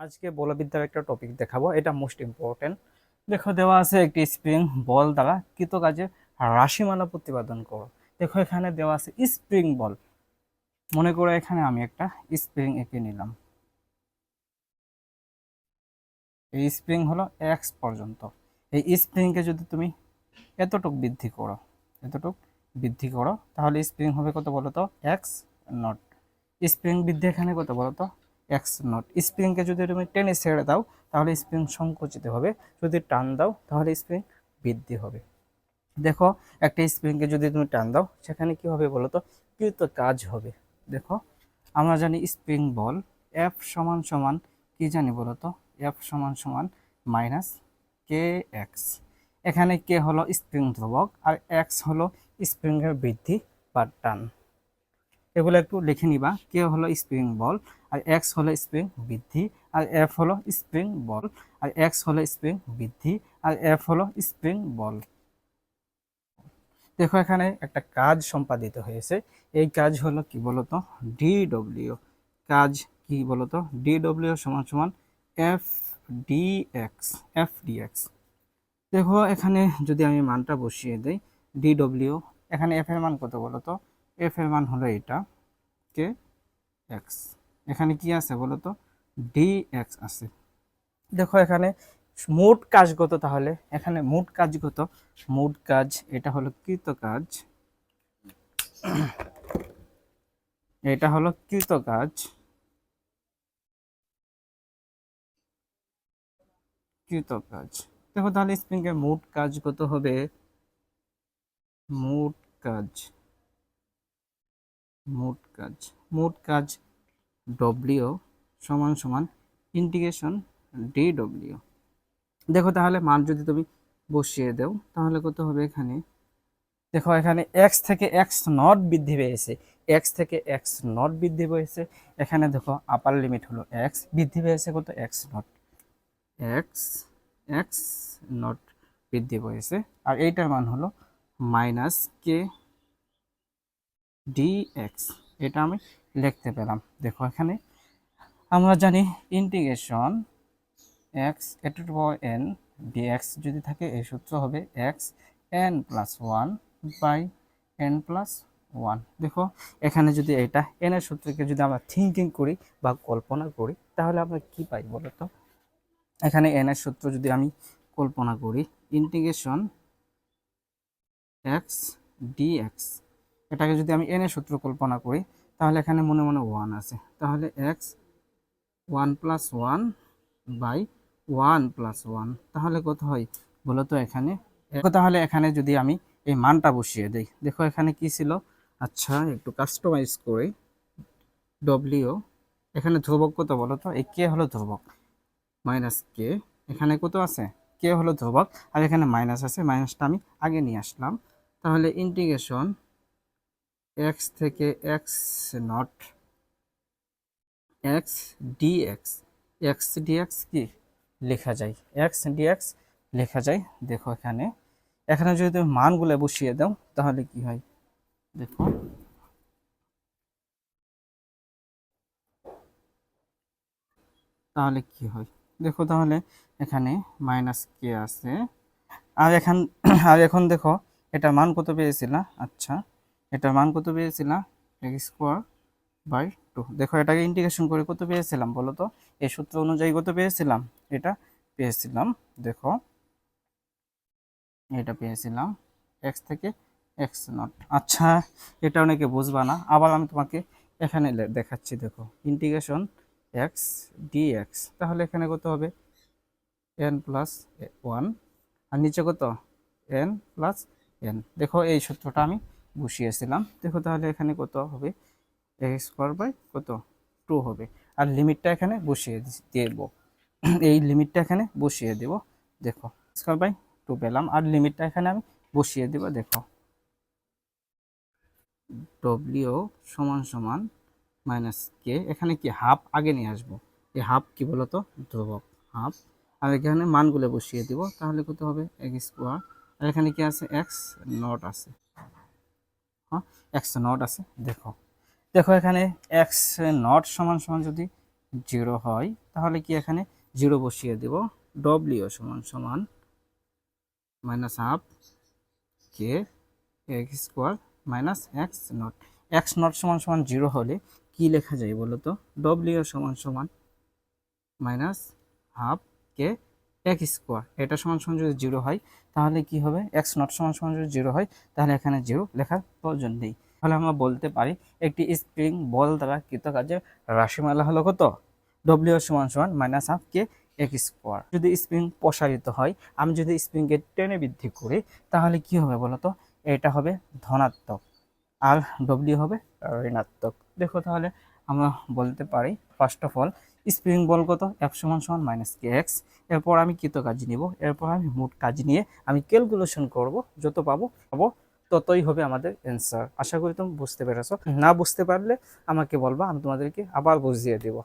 আজকে বলবিদ্যার একটা টপিক দেখাবো, এটা মোস্ট ইম্পর্টেন্ট দেখো, দেওয়া আছে একটি স্প্রিং বল দ্বারা কৃতকাজে রাশিমালা প্রতিপাদন করো। দেখো, এখানে দেওয়া আছে স্প্রিং বল মনে করো এখানে আমি একটা স্প্রিং এঁকে নিলাম। এই স্প্রিং হলো এক্স পর্যন্ত। এই স্প্রিংকে যদি তুমি এতটুক বৃদ্ধি করো, এতটুক বৃদ্ধি করো, তাহলে স্প্রিং হবে কত বলো তো এক্স নট স্প্রিং বৃদ্ধি এখানে কত বলো তো এক্স নট স্প্রিংকে যদি তুমি টেনে ছেড়ে দাও, তাহলে স্প্রিং সংকুচিত হবে। যদি টান দাও, তাহলে স্প্রিং বৃদ্ধি হবে। দেখো, একটা স্প্রিংকে যদি তুমি টান দাও, সেখানে কি হবে বলো তো কৃত কাজ হবে। দেখো, আমরা জানি স্প্রিং বল এফ সমান সমান, কি জানি বলো তো এফ সমান সমান মাইনাস কে এক্স এখানে কে হলো স্প্রিং ধ্রুবক, আর এক্স হলো স্প্রিংয়ের বৃদ্ধি বা টান। এগুলো একটু লিখে নিবা। কে হলো স্প্রিং বল আর এক্স হলো স্প্রিং বৃদ্ধি, আর এফ হলো স্প্রিং বল আর এক্স হলো স্প্রিং বৃদ্ধি, আর এফ হলো স্প্রিং বল দেখো এখানে একটা কাজ সম্পাদিত হয়েছে। এই কাজ হলো কি বলতো? ডিডব্লিউ কাজ কি বলতো? ডিডব্লিউ সমান সমান F D X F D X দেখো এখানে যদি আমি মানটা বসিয়ে দিই ডিডব্লিউ এখানে এফ এর মান কত বলতো? এফ এর মান হলো এটা কে এক্স এখানে কি আছে বলতো ডি এক্স আছে। দেখো এখানে মোট কাজ কত তাহলে, এখানে মোট কাজ কত মোট কাজ, এটা হলো কৃত কাজ এটা হলো কৃত কাজ কৃত কাজ দেখো তাহলে স্প্রিং এর মোট কাজ কত হবে, মোট কাজ। মোট কাজ মোট কাজ ডব্লিউ সমান সমান ইন্টিগ্রেশন ডি ডব্লিউ দেখো তাহলে মান যদি তুমি বসিয়ে দাও, তাহলে কত হবে এখানে? দেখো এখানে এক্স থেকে এক্স নট বৃদ্ধি পেয়েছে। এক্স থেকে এক্স নট বৃদ্ধি পেয়েছে। এখানে দেখো আপার লিমিট হলো এক্স বৃদ্ধি পেয়েছে কত? X nought X X nought বৃদ্ধি পেয়েছে। আর এইটার মান হলো মাইনাস কে ডি এক্স এটা আমি লিখতে পেলাম। দেখো এখানে আমরা জানি integration X a to power N DX যদি থাকে, এই সূত্র হবে X N plus one by N plus one দেখো, এখানে যদি এটা এন এর সূত্রকে যদি আমরা থিঙ্কিং করি বা কল্পনা করি, তাহলে আমরা কি পাই বলো তো এখানে এন এর সূত্র যদি আমি কল্পনা করি ইন্টিগ্রেশন এক্স ডিএক্স এটাকে যদি আমি এনে সূত্র কল্পনা করি, তাহলে এখানে মনে মনে ওয়ান আছে। তাহলে X one plus one by one plus one তাহলে কত হয়? বলো তো এখানে। তাহলে এখানে যদি আমি এই মানটা বসিয়ে দিই, দেখো এখানে কি ছিল? আচ্ছা একটু কাস্টমাইজ করে। ডব্লিউ এখানে ধ্রুবক কত বলো তো? এই কে হলো ধ্রুবক। মাইনাস কে এখানে কত আছে? কে হলো ধ্রুবক। আর এখানে মাইনাস আছে মাইনাসটা আমি আগে নিয়ে আসলাম। তাহলে ইন্টিগ্রেশন এক্স থেকে X nought X DX X DX কি? লেখা যায়। এক্স ডিএক্স লেখা যায়। দেখো এখানে। এখানে যদি তুমি মানগুলো বসিয়ে দাও, তাহলে কি হয়? দেখো। তাহলে কি হয়? দেখো তাহলে এখানে মাইনাস কে আছে। আর এখান, আর এখন দেখো এটার মান কত পেয়েছিলাম আচ্ছা। এটার মান কত পেয়েছিলাম এক্স স্কোয়ার বাই টু দেখো, এটাকে ইন্টিগ্রেশন করে কত পেয়েছিলাম বলো তো? এই সূত্র অনুযায়ী কত পেয়েছিলাম? এটা পেয়েছিলাম, দেখো, এটা পেয়েছিলাম এক্স থেকে এক্স নট আচ্ছা এটা অনেকে বুঝবা না। আবার আমি তোমাকে এখানে দেখাচ্ছি, দেখো। ইন্টিগ্রেশন এক্স ডিএক্স তাহলে এখানে কত হবে? এন প্লাস ওয়ান আর নিচে কত? এন প্লাস এন দেখো, এই সূত্রটা আমি বসিয়েছিলাম। দেখো তাহলে এখানে কত হবে? এক্স স্কোয়ার বাই কত? টু হবে। আর লিমিটটা এখানে বসিয়ে দেব। এই লিমিটটা এখানে বসিয়ে দেব। দেখো স্কোয়ার বাই টু পেলাম। আর লিমিটটা এখানে আমি বসিয়ে দেব, দেখো। ডব্লিউ সমান সমান মাইনাস কে এখানে কি হাফ আগে নিয়ে আসব। এই হাফ কি বলতো? ধ্রুবক হাফ আর এখানে মানগুলো বসিয়ে দিব। তাহলে কত হবে? এক্স স্কোয়ার আর এখানে কি আছে? এক্স নট আছে। হ্যাঁ এক্স নট আছে, দেখো। দেখো এখানে এক্স নট সমান সমান যদি জিরো হয়, তাহলে কি এখানে জিরো বসিয়ে দেব? ডব্লিউ সমান সমান minus half K X square minus X nought. X nought সমান সমান জিরো হলে কি লেখা যায় বলো তো? ডব্লিউ সমান সমান minus half K X square, এটা সমান সমান যদি জিরো হয়, তাহলে কি হবে? এক্স নট সমান সমান যদি জিরো হয়, তাহলে এখানে জিরো লেখার প্রয়োজন নেই। তাহলে আমরা বলতে পারি, একটি স্প্রিং বল দ্বারা কৃতকার্যের রাশিমালা হলো কত? ডব্লিউ সমান সমান মাইনাস হাফ কে এক স্কোয়ার যদি স্প্রিং প্রসারিত হয়, আমি যদি স্প্রিংকে টেনে বৃদ্ধি করি, তাহলে কি হবে বলতো? এটা হবে ধনাত্মক। আর ডব্লিউ হবে ঋণাত্মক। দেখো তাহলে আমরা বলতে পারি ফার্স্ট অফ অল স্প্রিং বল কত? এফ সমান সমান মাইনাস কে এক্স এরপর আমি কৃত কাজ নিব। এরপর আমি মোট কাজ নিয়ে আমি ক্যালকুলেশন করব, যত পাবো পাবো, ততই হবে আমাদের অ্যান্সার আশা করি তুমি বুঝতে পেরেছ। না বুঝতে পারলে আমাকে বলবা, আমি তোমাদেরকে আবার বুঝিয়ে দেবো।